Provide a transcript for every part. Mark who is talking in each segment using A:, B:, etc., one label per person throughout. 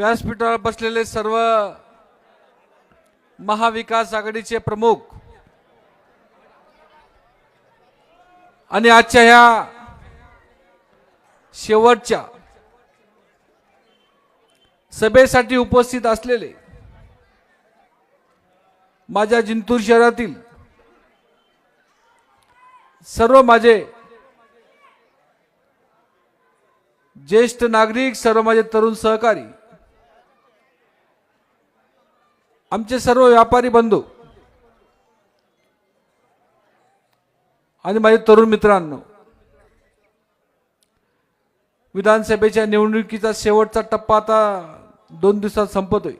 A: व्यासपीठावर बसलेले सर्व महाविकास आघाडीचे प्रमुख आणि आजच्या ह्या शेवटच्या सभेसाठी उपस्थित असलेले माझ्या जिंतूर शहरातील सर्व माझे ज्येष्ठ नागरिक सर्व माझे तरुण सहकारी आमचे सर्व व्यापारी बंधू आणि माझे तरुण मित्रांनो विधानसभेच्या निवडणुकीचा शेवटचा टप्पा आता दोन दिवसात संपतोय.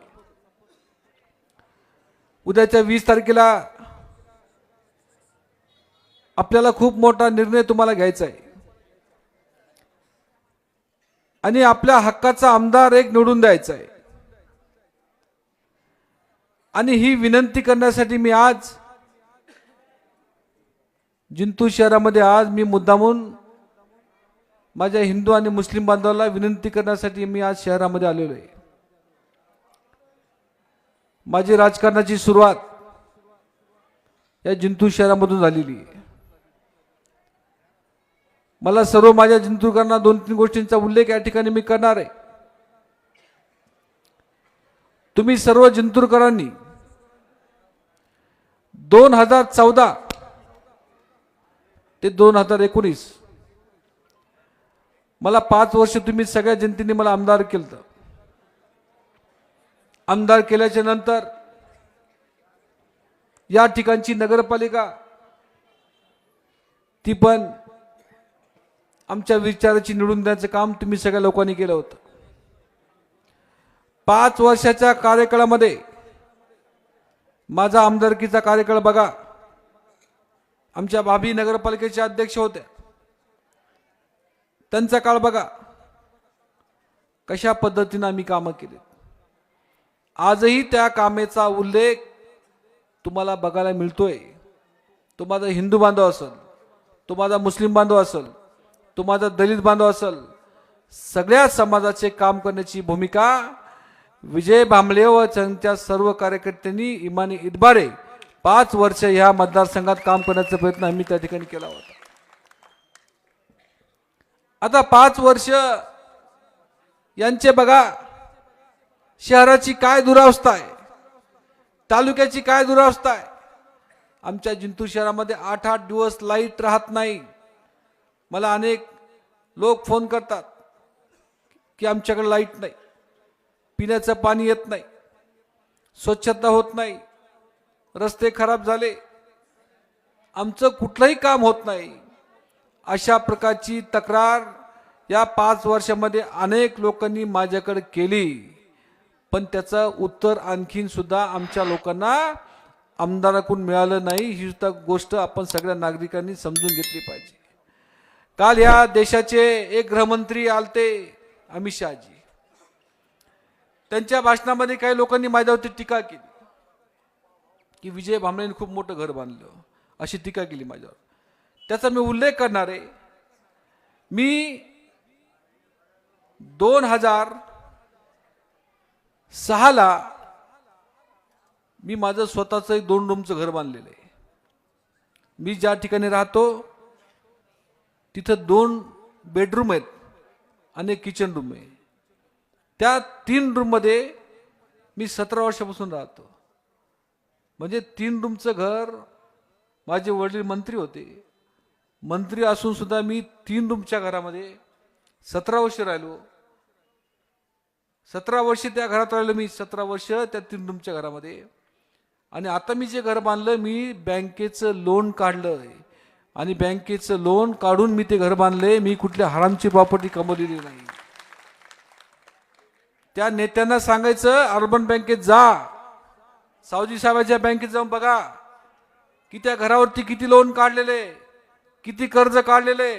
A: उद्याच्या वीस तारखेला आपल्याला खूप मोठा निर्णय तुम्हाला घ्यायचा आहे. आणि आपल्या हक्काचा आमदार एक निवडून द्यायचा आहे. आणि ही विनंती करण्यासाठी मी आज जिंतूर शहरामध्ये आज मी मुद्दामून माझ्या हिंदू आणि मुस्लिम बांधवाला विनंती करण्यासाठी मी आज शहरामध्ये आलेलो आहे. माझी राजकारणाची सुरुवात या जिंतूर शहरामधून झालेली आहे. मला सर्व माझ्या जिंतूरकरांना दोन तीन गोष्टींचा उल्लेख या ठिकाणी मी करणार आहे. तुम्ही सर्व जिंतूरकरांनी दोन हजार चौदा. ते दोन हजार एकोणीस. मला पाच वर्ष तुम्ही सगळ्या जनतेने मला आमदार केलं आमदार केल्याच्यानंतर या ठिकाणची नगरपालिका ती पण आमच्या विचाराची निवडून देण्याचं काम तुम्ही सगळ्या लोकांनी केलं होतं. पाच वर्षाच्या कार्यकाळामध्ये माझा आमदारकीचा कार्यकाळ बघा. आमच्या भाभी नगरपालिकेच्या अध्यक्ष होत्या त्यांचा काळ बघा. कशा पद्धतीनं आम्ही कामं केली आजही त्या कामेचा उल्लेख तुम्हाला बघायला मिळतोय. तो माझा हिंदू बांधव असेल तो माझा मुस्लिम बांधव असेल तो माझा दलित बांधव असेल सगळ्या समाजाचे काम करण्याची भूमिका विजय भांबळे व त्यांच्या सर्व कार्यकर्त्यांनी इमानी इतबारे पाच वर्ष ह्या मतदारसंघात काम करण्याचा प्रयत्न आम्ही त्या ठिकाणी केला होता. आता पाच वर्ष यांचे बघा शहराची काय दुरावस्था आहे तालुक्याची काय दुरावस्था आहे. आमच्या जिंतूर शहरामध्ये आठ आठ दिवस लाइट राहत नाही. मला अनेक लोक फोन करतात की आमच्याकडे लाइट नाही. पिण्याचं पाणी येत नाही. स्वच्छता होत नाही. रस्ते खराब झाले. आमचं कुठलंही काम होत नाही. अशा प्रकारची तक्रार या पाच वर्षामध्ये अनेक लोकांनी माझ्याकडे केली. पण त्याचं उत्तर आणखीन सुद्धा आमच्या लोकांना आमदाराकडून मिळालं नाही. ही सुद्धा गोष्ट आपण सगळ्या नागरिकांनी समजून घेतली पाहिजे. काल या देशाचे एक गृहमंत्री आलते अमित शहाजी. त्यांच्या भाषणामध्ये काही लोकांनी माझ्यावरती टीका केली. की विजय भांबळेने खूप मोठं घर बांधलं. अशी टीका केली माझ्यावर. त्याचा मी उल्लेख करणार आहे. मी दोन हजार सहाला मी माझं स्वतःचं एक दोन रूमचं घर बांधलेलं आहे. मी ज्या ठिकाणी राहतो तिथं दोन बेडरूम आहेत आणि किचन रूम आहे. त्या तीन रूममध्ये मी सतरा वर्षापासून राहतो. म्हणजे तीन रूमचं घर माझे वडील मंत्री होते. मंत्री असून सुद्धा मी तीन रूमच्या घरामध्ये सतरा वर्ष राहिलो. सतरा वर्ष त्या घरात राहिलो मी सतरा वर्ष त्या तीन रूमच्या घरामध्ये. आणि आता मी जे घर बांधलं मी बँकेचं लोन काढलं आणि बँकेचं लोन काढून मी ते घर बांधले मी कुठल्या हरामची प्रॉपर्टी कमवलेली नाही. त्या नेत्यांना सांगायचं अर्बन बँकेत जा. सावजी साहेबाच्या बँकेत जाऊन बघा की त्या घरावरती किती लोन काढलेले किती कर्ज काढलेले.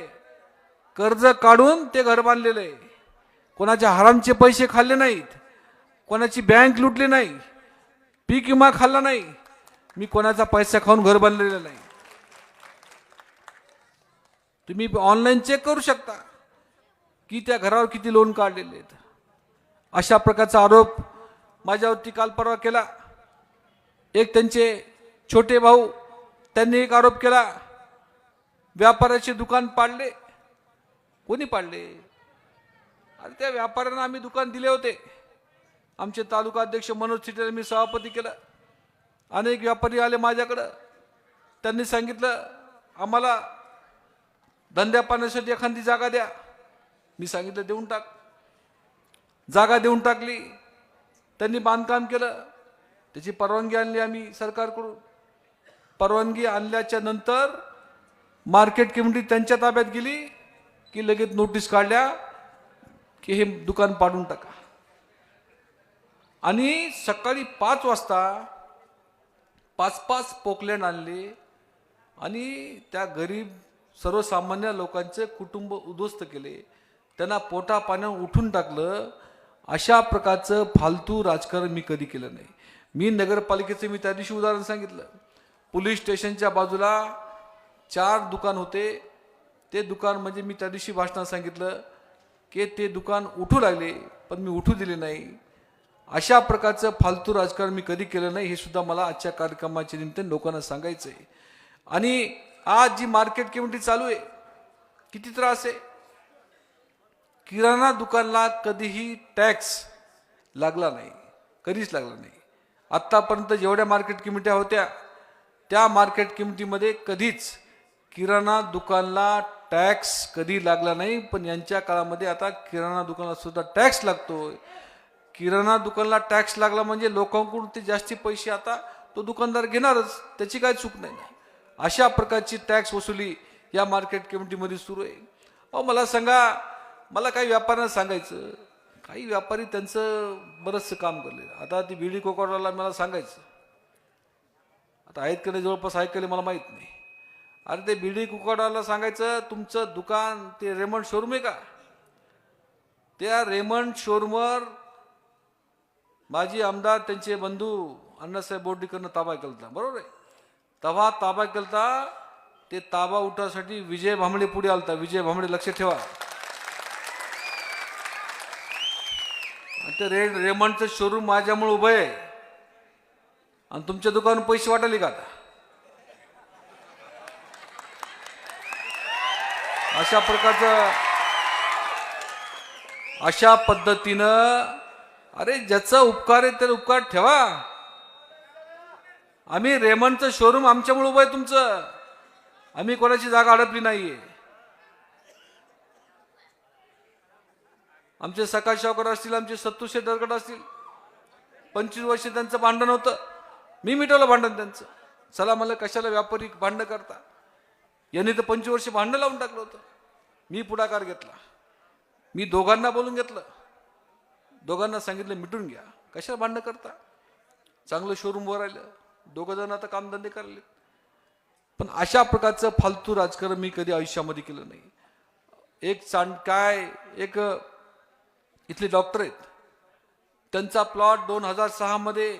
A: कर्ज काढून ते घर बांधलेले. कोणाच्या हरामचे पैसे खाल्ले नाहीत कोणाची बँक लुटली नाही पीक विमा खाल्ला नाही. मी कोणाचा पैसा खाऊन घर बांधलेलं नाही. तुम्ही ऑनलाईन चेक करू शकता की त्या घरावर किती लोन काढलेले आहेत. अशा प्रकारचा आरोप माझ्यावरती काल परवा केला. एक त्यांचे छोटे भाऊ त्यांनी एक आरोप केला. व्यापाऱ्याचे दुकान पाडले. कोणी पाडले? अरे त्या व्यापाऱ्यांना आम्ही दुकान दिले होते. आमचे तालुका अध्यक्ष मनोज सिटेला मी सभापती केलं. अनेक व्यापारी आले माझ्याकडं. त्यांनी सांगितलं आम्हाला धंद्या पाण्यासाठी एखादी जागा द्या. मी सांगितलं देऊन टाक. जागा देऊन टाकली. त्यांनी बांधकाम केलं. त्याची परवानगी आणली आम्ही सरकारकडून. परवानगी आणल्याच्या नंतर मार्केट कमिटी त्यांच्या ताब्यात गेली की लगेच नोटीस काढल्या की हे दुकान पाडून टाका. आणि सकाळी पाच वाजता पाच पाच पोकलँड आणले आणि त्या गरीब सर्वसामान्य लोकांचे कुटुंब उद्ध्वस्त केले. त्यांना पोटा पाण्यावर उठून टाकलं. अशा प्रकारचं फालतू राजकारण मी कधी केलं नाही. मी नगरपालिकेचं मी त्या दिवशी उदाहरण सांगितलं. पोलीस स्टेशनच्या बाजूला चार दुकान होते. ते दुकान म्हणजे मी त्या दिवशी भाषणात सांगितलं की ते दुकान उठू लागले पण मी उठू दिले नाही. अशा प्रकारचं फालतू राजकारण मी कधी केलं नाही हे सुद्धा मला आजच्या कार्यक्रमाच्या निमित्ताने लोकांना सांगायचं आहे आणि आज जी मार्केट कमिटी चालू आहे किती त्रास आहे? किराणा दुकानला कधीही टॅक्स लागला नाही कधीच लागला नाही. आत्तापर्यंत जेवढ्या मार्केट किमत्या होत्या त्या मार्केट किमतीमध्ये कधीच किराणा दुकानला टॅक्स कधी लागला नाही पण यांच्या काळामध्ये आता किराणा दुकानाला सुद्धा टॅक्स लागतो किराणा दुकानला टॅक्स लागला म्हणजे लोकांकडून ते जास्ती पैसे आता तो दुकानदार घेणारच त्याची काय चूक नाही अशा प्रकारची टॅक्स वसुली या मार्केट कमिटीमध्ये सुरू आहे. अहो मला सांगा मला काही व्यापाऱ्यांना सांगायचं. काही व्यापारी त्यांचं बरंचसं काम करले. आता ती बिडी कोकोडाला मला सांगायचं. आता आहेत का नाही जवळपास आहेत का मला माहीत नाही. अरे ते बिडी कुकोडाला सांगायचं तुमचं दुकान ते रेमंड शोरूम आहे का? त्या रेमंड शोरूमवर माजी आमदार त्यांचे बंधू अण्णासाहेब बोर्डीकरनं ताबा केलता. बरोबर आहे? तेव्हा ताबा केलता ते ताबा उठासाठी विजय भांबळे पुढे आलता. विजय भांबळे लक्ष ठेवा. ते रे रेमंडचं शोरूम माझ्यामुळे उभं आहे. आणि तुमच्या दुकान पैसे वाटाले का आता? अशा प्रकारचं अशा पद्धतीनं अरे ज्याचा उपकार आहे त्याला उपकार ठेवा. आम्ही रेमंडचं शोरूम आमच्यामुळे उभं आहे तुमचं. आम्ही कोणाची जागा अडपली नाहीये. आमचे सकाळ शावकर असतील आमचे सत्तू दरगड असतील. पंचवीस वर्ष त्यांचं भांडण होतं. मी मिटवलं भांडण त्यांचं. चला मला कशाला व्यापारी भांडणं करता? यांनी तर पंचवीस वर्ष भांडणं लावून टाकलं होतं. मी पुढाकार घेतला. मी दोघांना बोलून घेतलं. दोघांना सांगितलं मिटून घ्या. कशाला भांडणं करता? चांगलं शोरूमवर आलं दोघं जण आता कामधंदे करले पण अशा प्रकारचं फालतू राजकारण मी कधी आयुष्यामध्ये केलं नाही. एक चांड काय? एक इथले डॉक्टर आहेत. त्यांचा प्लॉट दोन हजार सहामध्ये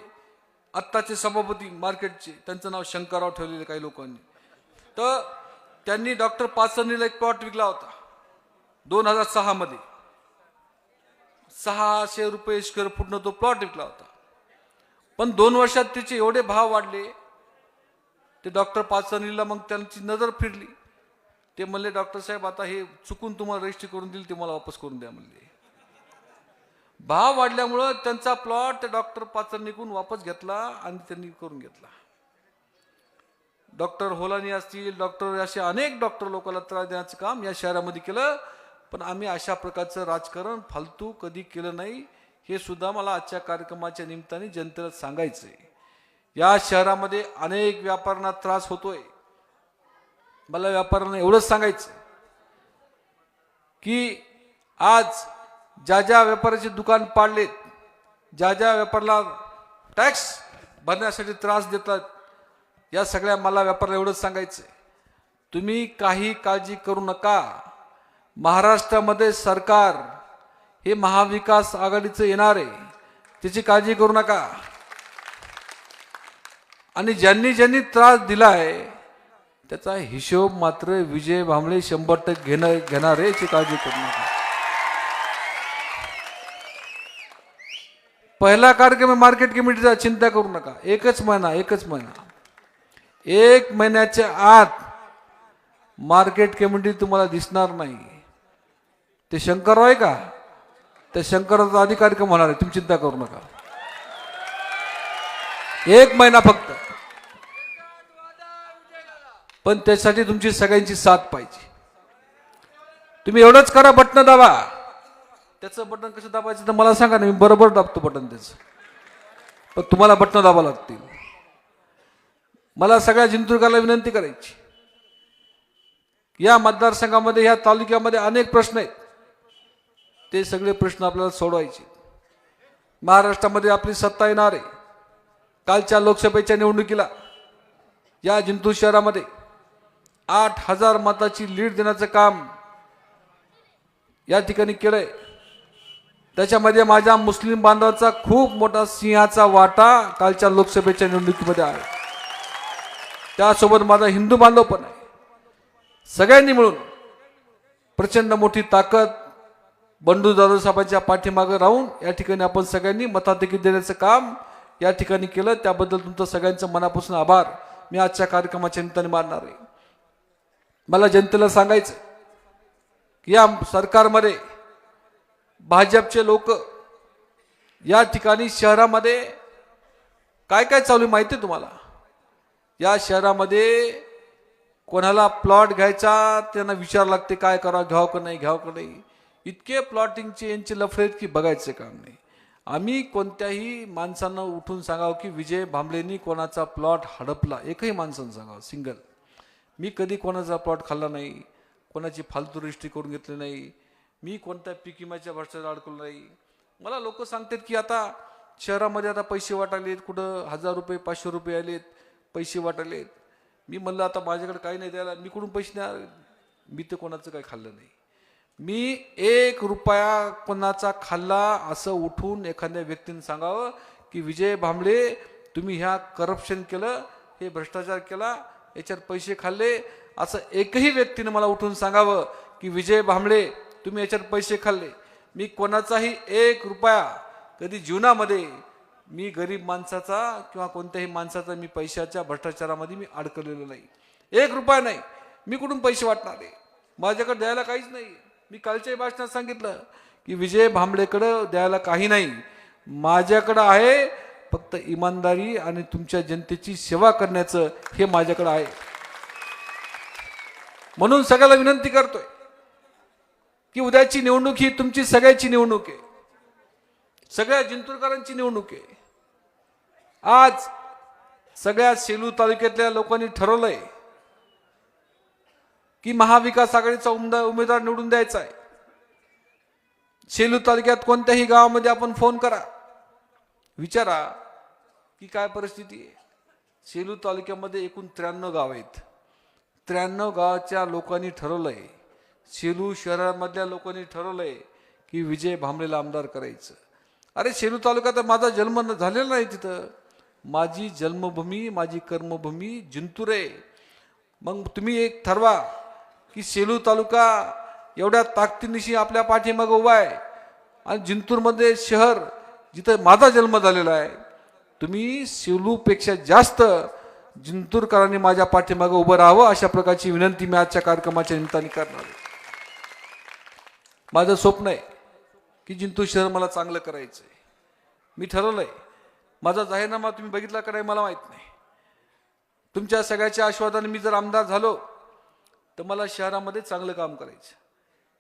A: आत्ताचे सभापती मार्केटचे त्यांचं नाव शंकरराव ठेवलेले काही लोकांनी. तर त्यांनी डॉक्टर पाचरणीला एक प्लॉट विकला होता दोन हजार सहामध्ये सहाशे रुपये स्क्वेअर फुटनं तो प्लॉट विकला होता. पण दोन वर्षात त्याचे एवढे भाव वाढले ते डॉक्टर पाचरणीला मग त्यांची नजर फिरली. ते म्हणले डॉक्टर साहेब आता हे चुकून तुम्हाला रजिस्ट्री करून दिली ते मला वापस करून द्या म्हणले. भाव वाढल्यामुळं त्यांचा प्लॉट डॉक्टर पाचरणीकडून वापस घेतला आणि त्यांनी करून घेतला. डॉक्टर होलानी असतील डॉक्टर असे अनेक डॉक्टर लोकांना त्रास देण्याचं काम या शहरामध्ये केलं. पण आम्ही अशा प्रकारचं राजकारण फालतू कधी केलं नाही हे सुद्धा मला आजच्या कार्यक्रमाच्या निमित्ताने जनतेला सांगायचं आहे या शहरामध्ये अनेक व्यापाऱ्यांना त्रास होतोय. मला व्यापाऱ्यांना एवढंच सांगायचं की आज ज्या ज्या व्यापाऱ्याचे दुकान पाडले ज्या ज्या व्यापाऱ्याला टॅक्स भरण्यासाठी त्रास देतात या सगळ्या मला व्यापाऱ्याला एवढंच सांगायचं तुम्ही काही काळजी करू नका. महाराष्ट्रामध्ये सरकार हे महाविकास आघाडीचं येणार आहे त्याची काळजी करू नका. आणि ज्यांनी ज्यांनी त्रास दिला आहे त्याचा हिशोब मात्र विजय भांबळे शंभर टक्के घेणं घेणार आहे याची काळजी करू नका. पहिला कार्यक्रम आहे मार्केट कमिटीचा चिंता करू नका. एकच महिना एकच महिना. एक महिन्याच्या आत मार्केट कमिटी तुम्हाला दिसणार नाही. ते शंकरराव आहे का? त्या शंकररावचा आधी कार्यक्रम होणार आहे. तुम्ही चिंता करू नका. एक महिना फक्त. पण त्यासाठी तुमची सगळ्यांची साथ पाहिजे. तुम्ही एवढंच करा बटन दाबा. त्याचं बटन कसं दाबायचं तर मला सांगा ना मी बरोबर दाबतो बटन त्याचं. पण तुम्हाला बटन दाबा लागतील. मला सगळ्या जिंतूरकरला विनंती करायची. या मतदारसंघामध्ये या तालुक्यामध्ये अनेक प्रश्न आहेत. ते सगळे प्रश्न आपल्याला सोडवायचे. महाराष्ट्रामध्ये आपली सत्ता येणार आहे. कालच्या लोकसभेच्या निवडणुकीला या जिंतूर शहरामध्ये आठ हजार मताची लीड देण्याचं काम या ठिकाणी केलंय. त्याच्यामध्ये माझ्या मुस्लिम बांधवाचा खूप मोठा सिंहाचा वाटा कालच्या लोकसभेच्या निवडणुकीमध्ये आहे. त्यासोबत माझा हिंदू बांधव पण आहे. सगळ्यांनी मिळून प्रचंड मोठी ताकद बंडू जाधव साहेबांच्या पाठीमागं राहून या ठिकाणी आपण सगळ्यांनी मताधिकी देण्याचं काम या ठिकाणी केलं. त्याबद्दल तुमचं सगळ्यांचं मनापासून आभार. मी आजच्या कार्यक्रमाच्या निमित्ताने मानणार आहे. मला जनतेला सांगायचं की या सरकारमध्ये भाजपचे लोक या ठिकाणी शहरामध्ये काय काय चालू आहे माहिती आहे तुम्हाला? या शहरामध्ये कोणाला प्लॉट घ्यायचा त्यांना विचार लागते काय करा घ्यावं का नाही घ्यावं का नाही. इतके प्लॉटिंगचे यांचे लफडेत की बघायचे काम नाही. आम्ही कोणत्याही माणसांना उठून सांगावं की विजय भांबलेंनी कोणाचा प्लॉट हडपला एकही माणसानं सांगावं सिंगल मी कधी कोणाचा प्लॉट खाल्ला नाही कोणाची फालतू रजिस्ट्री करून घेतली नाही मी कोणत्या पीक विम्याच्या भ्रष्टाचार अडकलो नाही मला लोक सांगतात की आता शहरामध्ये आता पैसे वाटायलेत कुठं हजार रुपये पाचशे रुपये आलेत पैसे वाटायलेत. मी म्हणलं आता माझ्याकडे काही नाही द्यायला मी कुठून पैसे नाही मी तर कोणाचं काही खाल्लं नाही. मी एक रुपया कोणाचा खाल्ला असं उठून एखाद्या व्यक्तीने सांगावं की विजय भांबळे तुम्ही ह्या करप्शन केलं हे भ्रष्टाचार केला याच्यात पैसे खाल्ले. असं एकही व्यक्तीने मला उठून सांगावं की विजय भांबळे तुम्ही याच्यात पैसे खाल्ले. मी कोणाचाही एक रुपया कधी जीवनामध्ये मी गरीब माणसाचा किंवा कोणत्याही माणसाचा मी पैशाच्या भ्रष्टाचारामध्ये मी अडकलेलो नाही. एक रुपया नाही. मी कुठून पैसे वाटणार? आहे माझ्याकडे द्यायला काहीच नाही. मी कालच्याही भाषणात सांगितलं की विजय भांबळेकडं द्यायला काही नाही. माझ्याकडं आहे फक्त इमानदारी आणि तुमच्या जनतेची सेवा करण्याचं हे माझ्याकडं आहे. म्हणून सगळ्याला विनंती करतोय. की उद्याची निवडणूक ही तुमची सगळ्याची निवडणूक आहे. सगळ्या जिंतूरकरांची निवडणूक आहे. आज सगळ्या सेलू तालुक्यातल्या लोकांनी ठरवलंय की महाविकास आघाडीचा उमदा उमेदवार निवडून द्यायचा आहे. सेलू तालुक्यात कोणत्याही गावामध्ये आपण फोन करा. विचारा की काय परिस्थिती आहे. सेलू तालुक्यामध्ये एकूण त्र्याण्णव गाव आहेत. त्र्याण्णव गावाच्या लोकांनी ठरवलंय सेलू शहरामधल्या लोकांनी ठरवलंय की विजय भांबलेला आमदार करायचं. अरे सेलू तालुक्यात तर माझा जन्म झालेला नाही तिथं. माझी जन्मभूमी माझी कर्मभूमी जिंतूर आहे. मग तुम्ही एक ठरवा की सेलू तालुका एवढ्या ताकदीनिशी आपल्या पाठीमागं उभा आहे आणि जिंतूरमध्ये शहर जिथं माझा जन्म झालेला आहे तुम्ही सेलूपेक्षा जास्त जिंतूरकरांनी माझ्या पाठीमागं उभं राहावं अशा प्रकारची विनंती मी आजच्या कार्यक्रमाच्या निमित्ताने करणार आहे. माझं स्वप्न आहे की जिंतूर शहर मला चांगलं करायचं आहे मी ठरवलंय. माझा जाहीरनामा तुम्ही बघितला का नाही मला माहीत नाही. तुमच्या सगळ्याच्या आशीर्वादाने मी जर आमदार झालो तर मला शहरामध्ये चांगलं काम करायचं.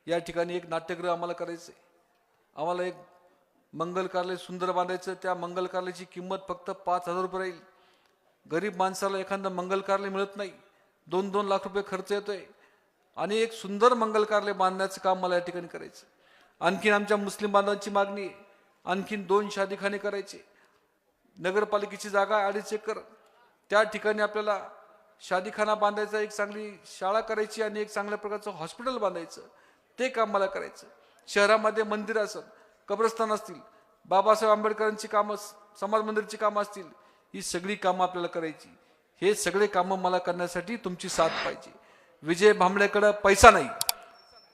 A: या ठिकाणी एक नाट्यगृह आम्हाला करायचं आहे आम्हाला एक मंगल कार्यालय सुंदर बांधायचं. त्या मंगल कार्यालयाची किंमत फक्त पाच हजार रुपये राहील. गरीब माणसाला एखादं मंगल कार्यालय मिळत नाही. दोन दोन लाख रुपये खर्च येतोय. आणि एक सुंदर मंगल कार्य बांधण्याचं काम मला या ठिकाणी करायचं. आणखीन आमच्या मुस्लिम बांधवांची मागणी आणखीन दोन शादीखाने करायचे. नगरपालिकेची जागा अडीच एकर. त्या ठिकाणी आपल्याला शादीखाना बांधायचा एक चांगली शाळा करायची आणि एक चांगल्या प्रकारचं हॉस्पिटल बांधायचं. ते काम मला करायचं. शहरामध्ये मंदिर असेल कब्रस्तान असतील बाबासाहेब आंबेडकरांची कामं समाज मंदिरची कामं असतील ही सगळी कामं आपल्याला करायची. हे सगळे कामं मला करण्यासाठी तुमची साथ पाहिजे. विजय भांबळेकडं पैसा नाही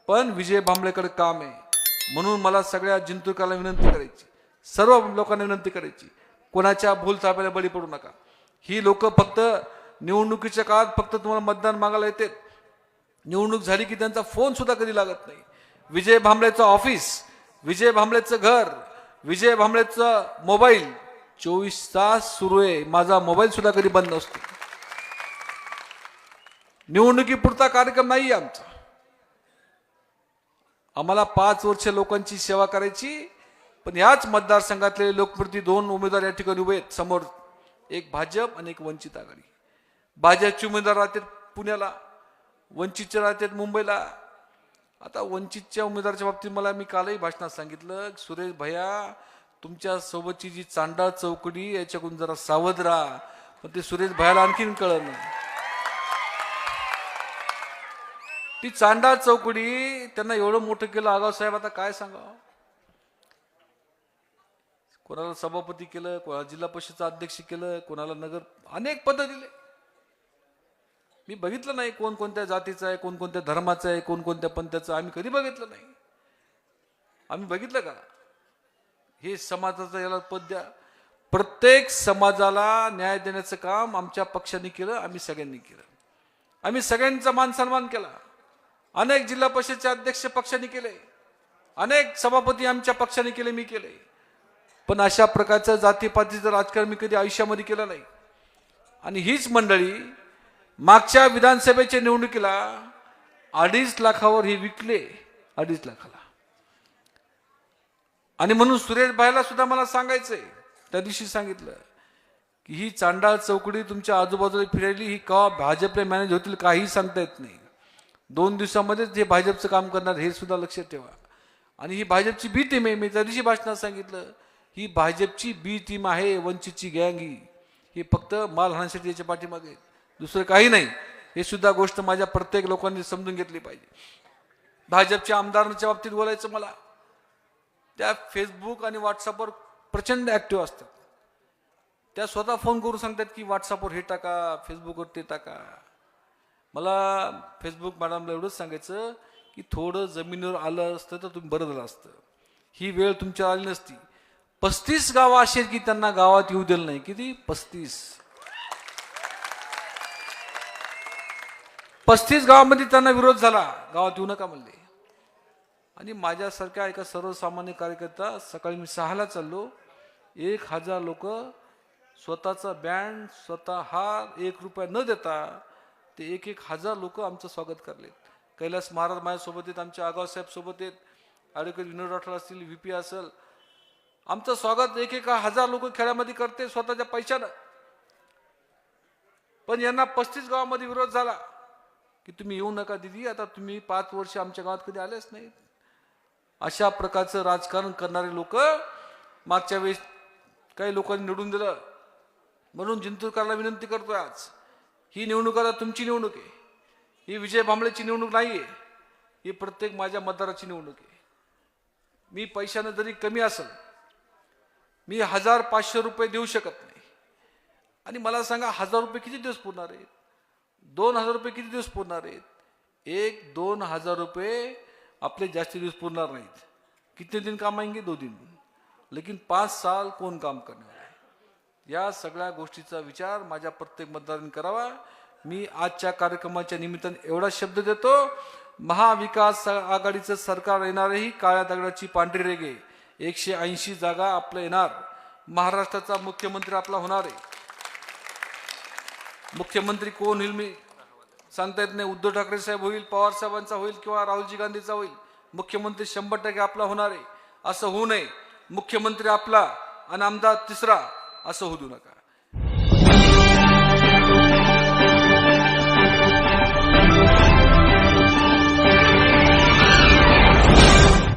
A: पण विजय भांबळेकडे काम आहे. म्हणून मला सगळ्या जिंतुकाला विनंती करायची सर्व लोकांना विनंती करायची कोणाच्या भूल भूलथापाला बळी पडू नका. ही लोक फक्त निवडणुकीच्या काळात फक्त तुम्हाला मतदान मागायला येते निवडणूक झाली की त्यांचा फोन सुद्धा कधी लागत नाही. विजय भांबळेचं ऑफिस विजय भांबळेचं घर विजय भांबळेचं मोबाईल चोवीस तास सुरू आहे. माझा मोबाईल सुद्धा कधी बंद नसतो. निवडणुकीपुरता कार्यक्रम नाही आमचा. आम्हाला पाच वर्ष लोकांची सेवा करायची पण याच मतदारसंघातले लोकप्रती दोन उमेदवार या ठिकाणी उभे आहेत. समोर एक भाजप आणि एक वंचित आघाडी. भाजपचे उमेदवार राहतात पुण्याला वंचितचे राहतात मुंबईला. आता वंचितच्या उमेदवाराच्या बाबतीत मला मी कालही भाषणात सांगितलं सुरेश भैया तुमच्या सोबतची जी चांडा चौकडी याच्याकडून जरा सावध राहा. पण ते सुरेश भैयाला आणखीन कळलं नाही. ती चांडा चौकडी त्यांना एवढं मोठं केलं. आगाव साहेब आता काय सांगावं? कोणाला सभापती केलं कोणाला जिल्हा परिषदचं अध्यक्ष केलं कोणाला नगर अनेक पद दिले. मी बघितलं नाही कोण कोणत्या जातीचं आहे कोण कोणत्या धर्माचं आहे कोण कोणत्या पंथाचं आम्ही कधी बघितलं नाही. आम्ही बघितलं का? हे समाजाचं याला पद द्या. प्रत्येक समाजाला न्याय देण्याचं काम आमच्या पक्षाने केलं आम्ही सगळ्यांनी केलं. आम्ही सगळ्यांचा मान सन्मान केला. अनेक जिल्हा परिषदचे अध्यक्ष पक्षाने केले. अनेक सभापती आमच्या पक्षाने केले मी केले. पण अशा प्रकारचं जातीपातीचं राजकारण मी कधी आयुष्यामध्ये केलं नाही. आणि हीच मंडळी मागच्या विधानसभेच्या निवडणुकीला अडीच लाखावर हे विकले अडीच लाखाला. आणि म्हणून सुरेश भाईला सुद्धा मला सांगायचंय त्या दिवशी सांगितलं की ही चांडाळ चौकडी तुमच्या आजूबाजूला फिरायली ही केव्हा भाजपने मॅनेज होतील काही सांगता येत नाही. दोन दिवसामध्येच जे भाजपचं काम करणार हे सुद्धा लक्षात ठेवा. आणि ही भाजपची बी टीम आहे मी त्या दिवशी भाषणात सांगितलं ही भाजपची बी टीम आहे वंचितची गँग ही. हे फक्त माल हाण्यासाठी याच्या पाठीमागे दुसरं काही नाही. हे सुद्धा गोष्ट माझ्या प्रत्येक लोकांनी समजून घेतली पाहिजे. भाजपच्या आमदारांच्या बाबतीत बोलायचं मला त्या फेसबुक आणि व्हॉट्सअपवर प्रचंड ॲक्टिव्ह असतात. त्या स्वतः फोन करून सांगतात की व्हॉट्सअपवर हे टाका फेसबुकवर ते टाका. मला फेसबुक मॅडमला एवढंच सांगायचं की थोडं जमिनीवर आलं असतं तर तुम्ही बरं झालं असतं. ही वेळ तुमच्या आली नसती. पस्तीस गावं अशी आहेत की त्यांना गावात येऊ दिलं नाही. किती? पस्तीस. पस्तीस गावामध्ये त्यांना विरोध झाला. गावात येऊ नका म्हणले. आणि माझ्यासारख्या एका सर्वसामान्य कार्यकर्ता सकाळी मी सहाला चाललो. एक हजार लोक स्वतःचा बँड स्वतः हार एक रुपया न देता ते एक एक हजार लोक आमचं स्वागत करलेत. कैलास महाराज माझ्यासोबत आहेत आमच्या आगावसाहेब सोबत आहेत ॲडव्होकेट विनोद राठोड असतील व्ही पी असेल. आमचं स्वागत एक एक हजार लोक खेड्यामध्ये करते स्वतःच्या पैशानं. पण यांना पस्तीस गावामध्ये विरोध झाला की तुम्ही येऊ नका दिदी आता तुम्ही पाच वर्ष आमच्या गावात कधी आलेच नाहीत. अशा प्रकारचं राजकारण करणारे लोक मागच्या वेळेस काही लोकांनी निवडून दिलं. म्हणून जिंतूरकरला विनंती करतोय आज. ही निवडणूक आता तुमची निवडणूक आहे. ही विजय भांबळेची निवडणूक नाही आहे ही प्रत्येक माझ्या मतदाराची निवडणूक आहे. मी पैशानं जरी कमी असेल मी हजार पाचशे रुपये देऊ शकत नाही. आणि मला सांगा हजार रुपये किती दिवस पुरणार आहेत? दोन हजार रुपये किती दिवस पुरणार आहेत? एक दोन हजार रुपये आपले जास्ती दिवस पुरणार नाहीत. कितने दिन काम आएंगे? दो दिन. लेकिन पाच साल कोण काम करणार? आहे या सगळ्या गोष्टीचा विचार माझ्या प्रत्येक मतदारांनी करावा. मी आजच्या कार्यक्रमाच्या निमित्ताने एवढा शब्द देतो महाविकास आघाडीचं सरकार येणारही काळ्या दगडाची पांढरी रेगे एकशे ऐंशी जागा आपलं येणार. महाराष्ट्राचा मुख्यमंत्री आपला होणार आहे. मुख्यमंत्री कोण होईल मी सांगता येत नाही. उद्धव ठाकरे साहेब होईल पवार साहेबांचा होईल किंवा राहुलजी गांधीचा होईल. मुख्यमंत्री शंभर टक्के आपला होणार आहे. असं होऊ नये. मुख्यमंत्री आपला आणि आमदार तिसरा. असं होऊ नका.